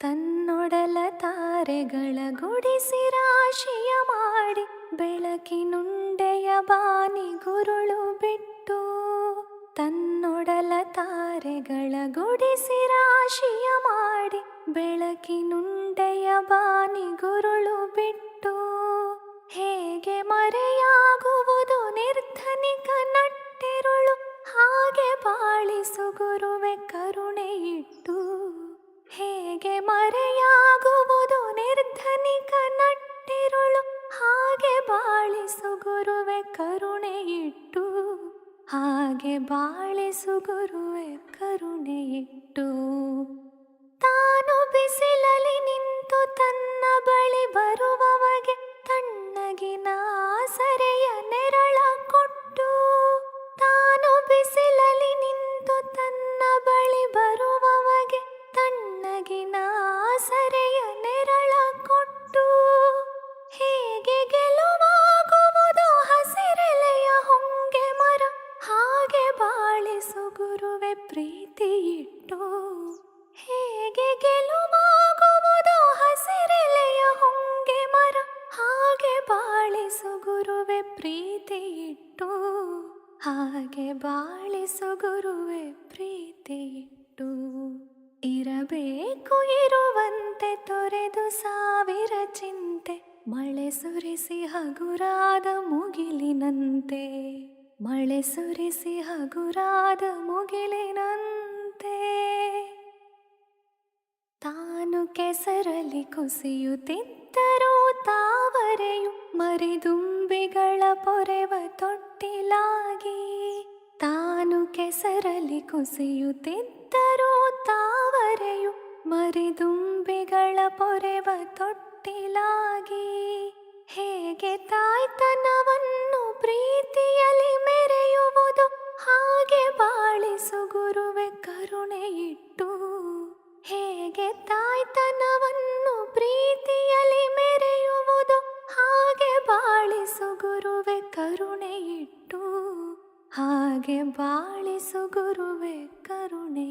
ತನ್ನೊಡಲ ತಾರೆಗಳ ಗುಡಿಸಿ ರಾಶಿಯ ಮಾಡಿ ಬೆಳಕಿನುಂಡೆಯ ಬಾನಿ ಗುರುಳು ಬಿಟ್ಟು ತನ್ನೊಡಲ ತಾರೆಗಳ ಗುಡಿಸಿ ರಾಶಿಯ ಮಾಡಿ ಬೆಳಕಿನುಂಡೆಯ ಬಾನಿ ಗುರುಳು ಗುರುವೆ ಕರುಣೆ ಇಟ್ಟು ಹಾಗೆ ಬಾಳಿಸು ಗುರುವೆ ಕರುಣೆ ಹಾಗೆ ಬಾಳಿಸು ಗುರುವೆ ಪ್ರೀತಿ ಇಟ್ಟು ಇರಬೇಕು ಇರುವಂತೆ ತೊರೆದು ಸಾವಿರ ಚಿಂತೆ, ಮಳೆ ಸುರಿಸಿ ಹಗುರಾದ ಮುಗಿಲಿನಂತೆ, ಮಳೆ ಸುರಿಸಿ ಹಗುರಾದ ಮುಗಿಲಿನಂತೆ. ತಾನು ಕೆಸರಲ್ಲಿ ಕುಸಿಯುತ್ತಿದ್ದರೂ ತಾವರೆಯು ಮರಿದುಂಬಿಗಳ ಪೊರೆವ ತೊಟ್ಟಿಲಾಗಿ ತಾನು ಕೆಸರಲ್ಲಿ ಕುಸಿಯುತ್ತಿದ್ದರೂ ತಾವರೆಯು ಮರಿದುಂಬಿಗಳ ಪೊರೆವ ತೊಟ್ಟಿಲಾಗಿ ಹೇಗೆ ತಾಯ್ತನವನ್ನು ಪ್ರೀತಿಯಲ್ಲಿ ಮೆರೆಯುವುದು, ಹಾಗೆ ಬಾಳಿಸು ಗುರುವೆ ಕರುಣೆಯಿಟ್ಟು ಹೇಗೆ ತಾಯ್ತನವನ್ನು ಹಾಗೆ ಬಾಳಿಸು ಗುರುವೆ ಕರುಣೆ